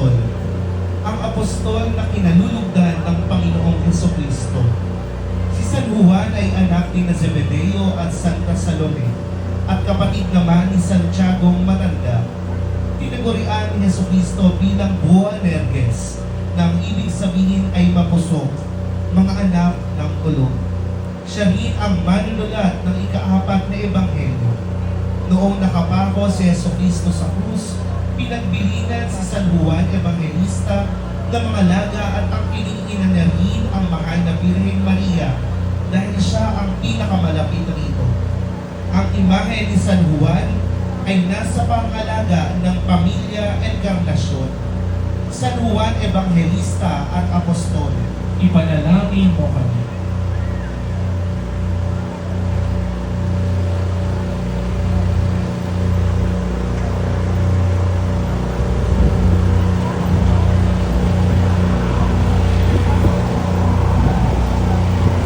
apostol. Ang apostol na kinalulugdan ng Panginoong Heso Kristo. Si San Juan ay anak ni na Zebedeo at Santa Salome at kapatid naman ni Santiago Matanda. Tinagurian ni Heso Kristo bilang Boanerges nang ibig sabihin ay mapusok, mga anak ng kulong. Siya rin ang manunulat ng ikaapat na ebanghelyo. Noong nakapako si Yeso Cristo sa krus, pinagbilinan si San Juan Evangelista ng mga laga at ang piningina niya rin ang mahal na Birhen Maria dahil siya ang pinakamalapit rito. Ang imahe ni San Juan ay nasa pangalaga ng pamilya Encarnacion. San Juan Evangelista at Apostol. Ipanalangin mo.